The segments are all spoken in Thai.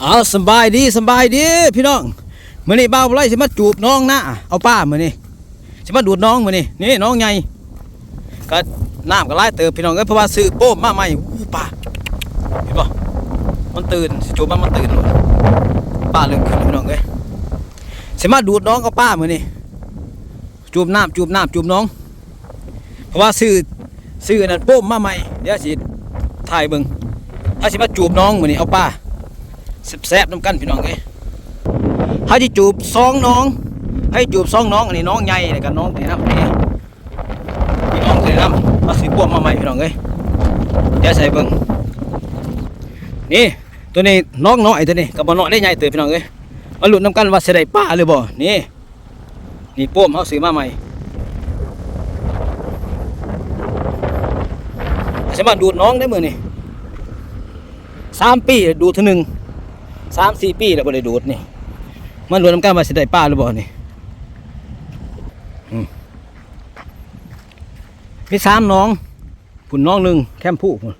เอาสบายดีสบายดีพี่น้องมื้อนี้บ่าวไล่สิมาจูบน้องนะเอาป้ามื้อนี้สิมาดูดน้องมื้อนี้นี่น้องใหญ่ก็น้ำก็หลายเติบพี่น้องเอ้ยเพราะว่าซื้อโป้มาใหม่อู้ป้าเห็นบ่มันตื่นจูบมันมันตื่นเลยป้าเริ่มขึ้นพี่น้องเอ้ยสิมาดูดน้องกับป้ามื้อนี้จูบน้ำจูบน้ำจูบน้อง เพราะว่าซื้อซื้อนั่นโป้มาใหม่เดี๋ยวสิถ่ายเบิ่งถ้าสิมาจูบน้องมื้อนี้เอาป้า แซ่บๆน้ำกันพี่น้องเอ้ยให้ที่จูบสองน้อง ให้จูบสองน้องอันนี้น้องใหญ่แล้วกันน้องนี่นะนี่พี่น้องเลยนะมาสีบวมมาใหม่พี่น้องเอ้ยเดี๋ยวใส่เบิ่งนี่ตัวนี้น้องน้อยตัวนี้กับบ่น้อยได้ใหญ่เติบพี่น้องเอ้ยมาลุ้นน้ำกันว่าสิได้ป้าหรือบ่นี่นี่ป้มเฮาซื้อมาใหม่สามารถดูดน้องได้มือนี่สามปีดูดเทีหนึ่ง สามสี่ปีแล้วบ่ได้ดูดนี่ มันรวมน้ำกันมาสิได้ป้าหรือบ่นี่มีสามน้องผุนน้องหนึ่งแคมผู้พุ่น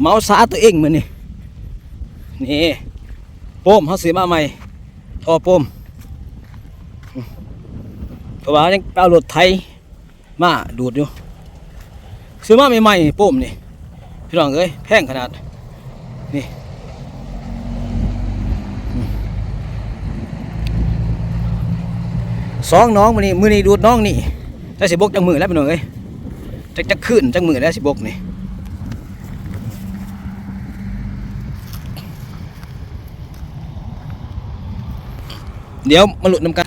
เมาสาตัวเองมือนี่นี่โป้มเขาซื้อมาใหม่ทอโป้มอืมเพราะว่ายังเอารถไทยมาดูดอยู่ซื้อมาใหม่ๆโป้มนี่ พี่น้องเอ้ยแพงขนาด นี่สองน้องมือนี้มือนี้ดูดน้องนี่ได้สิบกจังมือแล้วพี่น้องเอ้ยจะจะขึ้นจังมือแล้วสิบกนี่เดี๋ยวมาหลุดน้ำกัน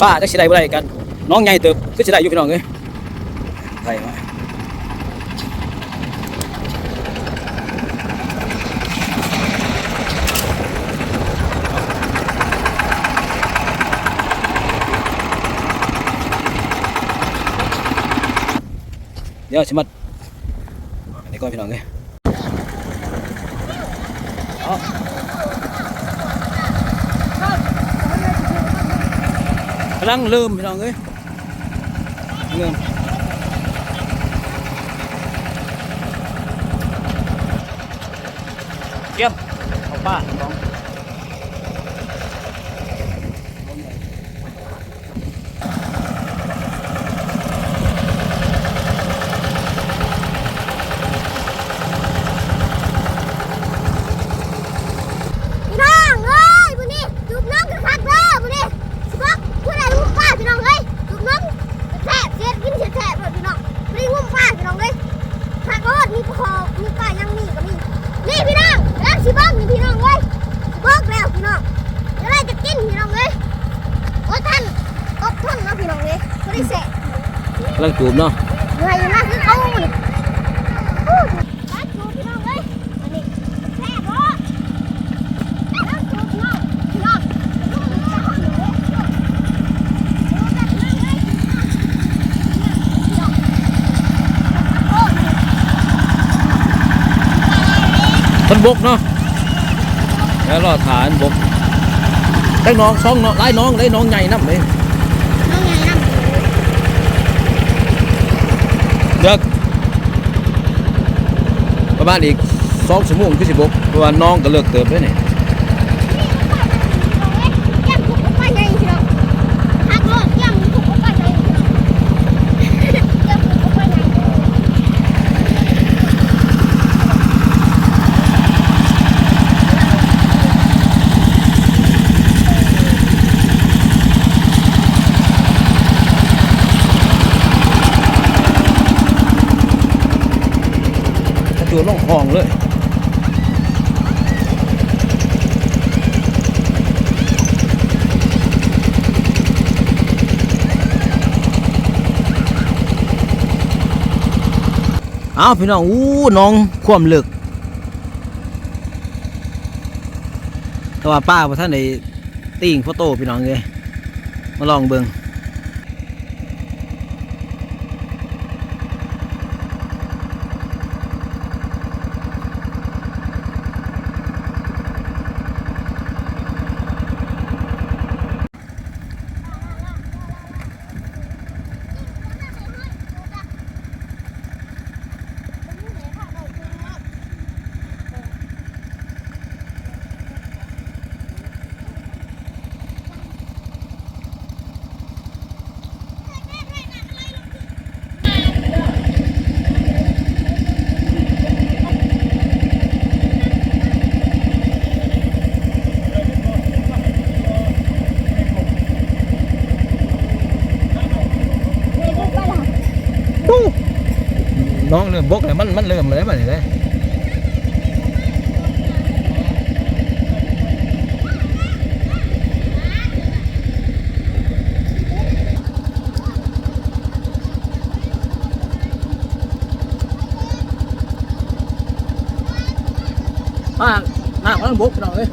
ป้าจะสิได้บ่ได้กัน น้องใหญ่เติบก็สิได้อยู่พี่น้องเอ้ยได้มาเดี๋ยวสิมาอันนี้ก่อนพี่น้องเอ้ยเอากำลังเริ่มพี่น้องเอ้ย เรื่องเยี่ยมเอาป้าน้อง พี่น้องเอ้ยบุนี่จูบน้องกันคักเด้อบุนี่สิบอกผู้ใดรู้ป้าพี่น้องเอ้ยจูบน้องแซ่บเสียดกินเสียดแซ่บเลยพี่น้องบุนี่งุ้มป้าพี่น้องเอ้ยคักโลดมีปลาคอมีป้ายังมีก็มีนี่พี่น้องแล้วสิบอกนี่พี่น้องเอ้ยสิบอกแล้วพี่น้องจะได้จะกินพี่น้องเอ้ยโอ้ท่านอดทนเนาะพี่น้องเอ้ยบ่ได้แซ่บ กำลังจูบเนาะเหนื่อยอยู่นะคือเขานี่อู้รักจูบพี่น้องเอ้ยอันนี้แซ่บบ่รักจูบพี่น้องพี่น้องลูกมันจะห้องอยู่เว้ยจูบแบบนั้นเลยพี่น้องโอ้ยท่านบกเนาะแล้วรอฐานบกได้น้องสองน้องไล่น้องได้น้องใหญ่น้ำเลย น้องไงน้ำ เด็กประมาณอีกสองชั่วโมงคือสิบกเพราะว่าน้องก็เลิกเติมด้วยนี่ยก้มถูกไปไงพี่น้องหักโลดแก้มถูกไปไงพี่น้องแก้มถูกไปไง ถ้าจูบลงห้องเลยเอาวพี่น้องอู้น้องคว่ำลึกแต่ว่าป้าพอท่านในติ่งโฟโต้พี่น้องเลยมาลองเบิงน้อง เริ่มบกเลยมันมันเริ่มเลยมันเลยป้าหน้ามันบกพี่น้องเอ้ย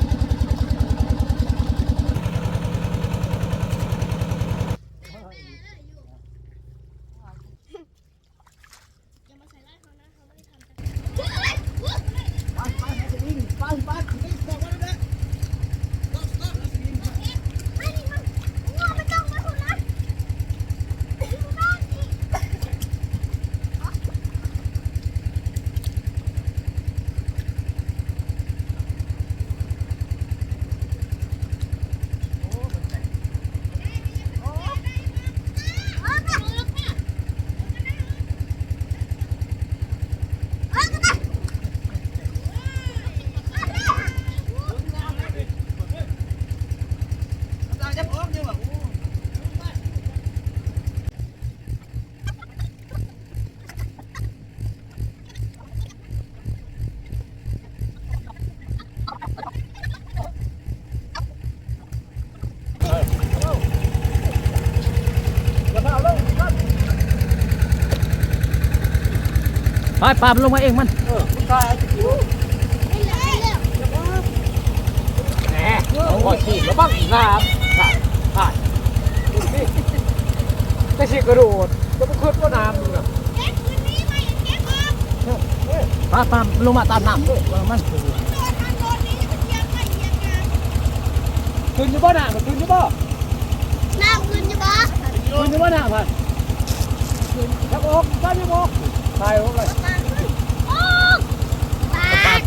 ไปปลามันลงมาเองมันเออคุณตายเอาสิคิวแหมเอาหอยขีดแล้วบ้างน้ำขาดขาดดูสิจะฉีกกระโดดจะไปขึ้นก็น้ำดูนะปลาปลามันลงมาตามน้ำเลยว่ามันขึ้นอยู่บ่หน้ามันขึ้นอยู่บ่น้ำขึ้นอยู่ปะขึ้นอยู่บ่หน้ามันครับผมบ้านอยู่บ่ตายผมเลยอ้ปปลาลา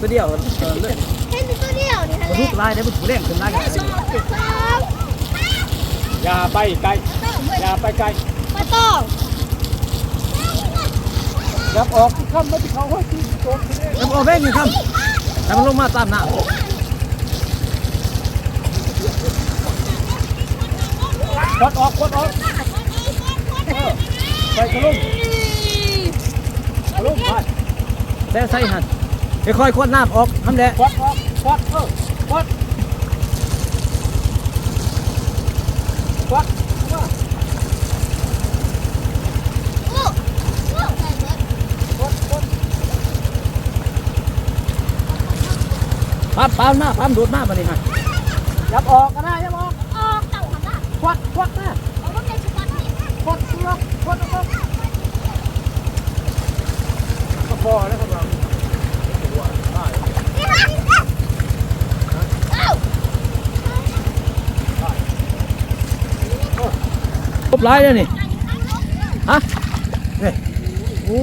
ตัวเดียวเออเลยเห็นตัวเดียวนี่ทะมันเลลุกลายได้มันถูกเล่นขึ้นลายกันสองสองอย่าไปไกลอย่าไปไกลปลาต้องยับออกที่ค่ำไม่ที่เขาห้อยขีดโดนที่นี่แล้วเอาแม่งอยู่ครับแต่มันลงมาตามน้ำกดออกกดออกเออไปกระลุ่มกระลุ่มไปแต่ใส่หัน ค่อยๆควนน้ำออกทำแหละกดออกกดเออกดกดมาโอ้โอ้ใส่เบิดกดกดปลาปลาหน้าปลาดูดหน้ามาเลยฮะยับออกก็ได้ยับออกออกเต่าหันละควัดควัดนะเอาว่าเป็นชุดวันนี้ควัดเลือกควัดออกก็พอแล้วครับเรา นี่ฮะเอ้า ครบลายเลยนี่ฮะนี่โอ้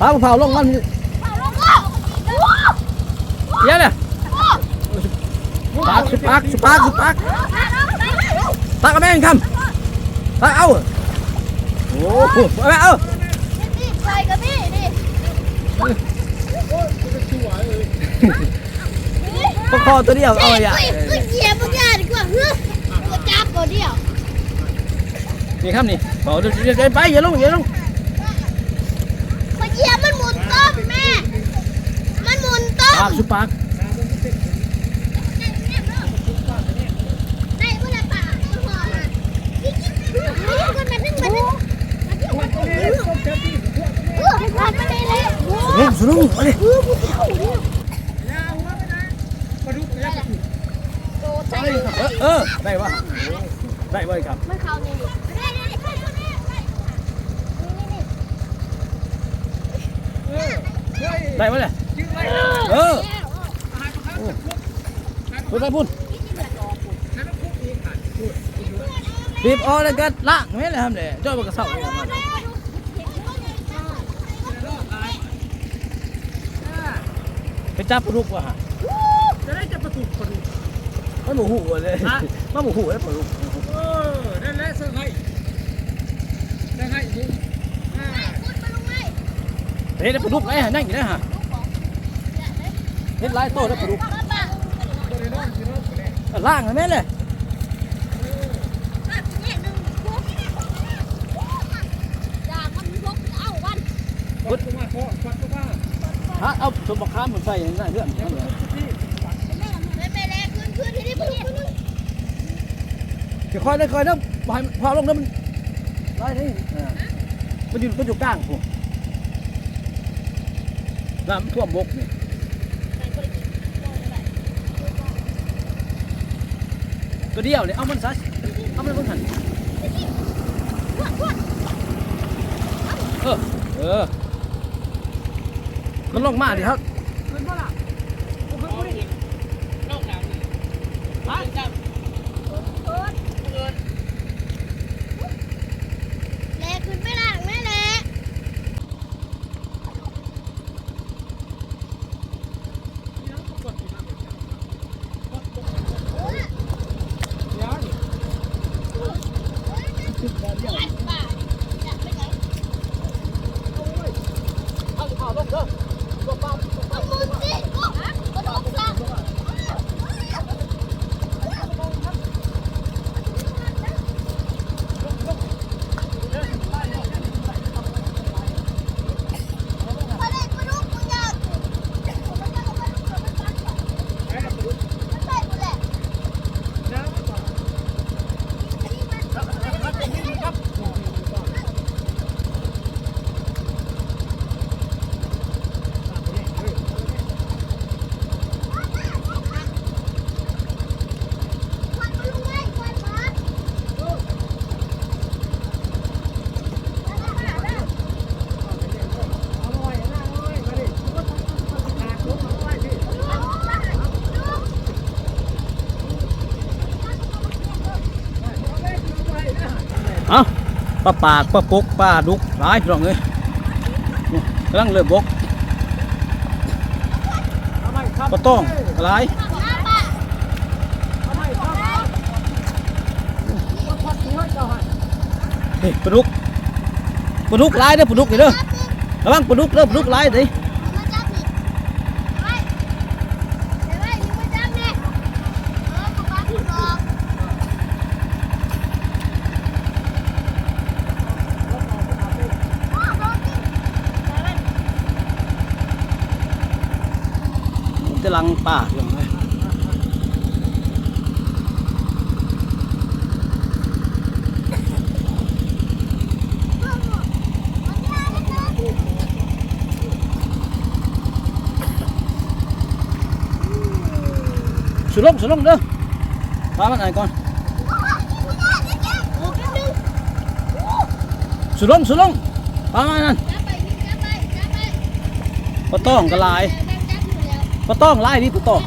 ปลาเผาลงมันเอาลงโอ้โอ้เยอะเลยปากสุปากสุปากสุปากตักเอาแม่งคำตักเอาโอ้โหเอาแม่เอานี่ใส่กับนี่นี่พวกคอตัวเดียวเอาอย่าเฮ้ยเฮ้ยเหยียบบางอย่าดีกว่าเฮ้ยตัวจับตัวเดียว นี่ครับนี่เผาเดี๋ยวไปอย่าลงอย่าลงมาเหยียบมันหมุนต้มแม่ มันหมุนต้ปามกสุปากได้เมื่อไรป่าตัวหอมอะนี่กินคนมานึ่งมานึ่งเออผ่านมาเลยเลยโอ้ลงสุลุงมาดิโหผู้เฒ่าเนี่ยโตใจเลยเออเออได้ปะได้ปะครับมันเขานี่นี่นี่นี่นี่ ได้ปะเนี่ยเออพูดไปพูดบีบออกแล้วก็ล้างไม่เลยทำเลยจ้อยมันก็เศร้าไปจับปลาดุกว่ะฮะจะได้จะประตูประตูมันหมูหูเลยมันหมูหูแล้วปลาดุกเออนั่นแหละเสื้อให้เสื้อให้ยิงอ่าเฮ้ยปลาดุกไอ้ฮะนั่งอยู่นะฮะ เฮ็ดลายโตแล้วปลาดุกตัวนี้น้องพี่น้องคนนี้ล่างไหมเลยอย่ามันลกเอาวันกดลงมาฮะเอาสมบักข้ามมันใส่นั่นเรื่องนั่นเลยไม่ไปแล้วขึ้นขึ้นที่นี่ขึ้นขึ้นจะคอยได้คอยนะพายพาลงน้ำมันได้นี่อ่ามันอยู่มันอยู่กลางผมน้ำท่วมบกนี่ ตัวเดียวเลย เอามันซะเอามันบนหันเออ เออ มันลงมาดิครับขึ้นบ่ล่ะขึ้นบ่ดินอกจากนี้ฮะจับ แลขึ้นไปล่างแม่แล เดี๋ยวนี่เอาข่าวลงเด้อตัวปั๊มตัวปั๊ม เอา ปลาปากป้าปกป้าดุกหลายพี่น้องเลยกำลังเริ่มบกป้าต้องหลายทำไมครับว่าพัดหัวเจ้าให้นี่ปลาดุกปลาดุกหลายเด้อปลาดุกเด้อระวังปลาดุกเด้อปลาดุกหลายเด้อ กำลังป่าอยู่เลยสุดลงสุดลงเด้อปลามันไหนก่อนสุดลงสุดลงปลามันนั่นปลาต้องกระลาย ปลาต้องลายนี่ปลาต้อง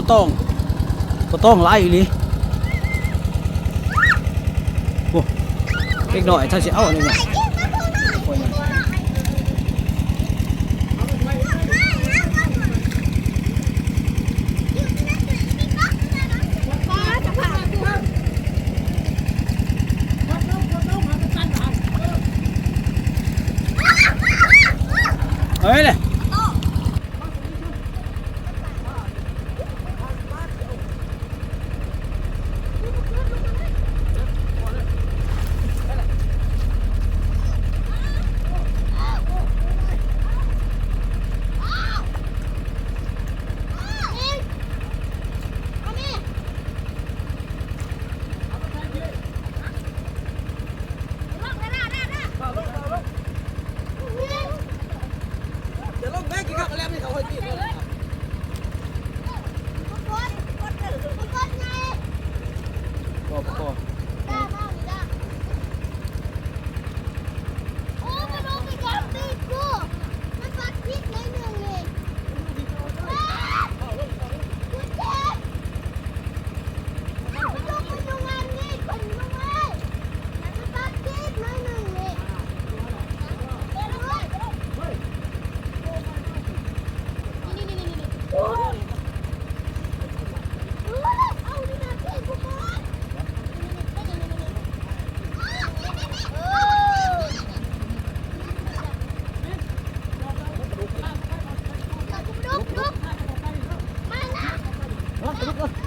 ประตองประตองไล่ลีโอ้เล็กหน่อยถ้าจะเอาเนี่ยเฮ้ยเลย Look, look.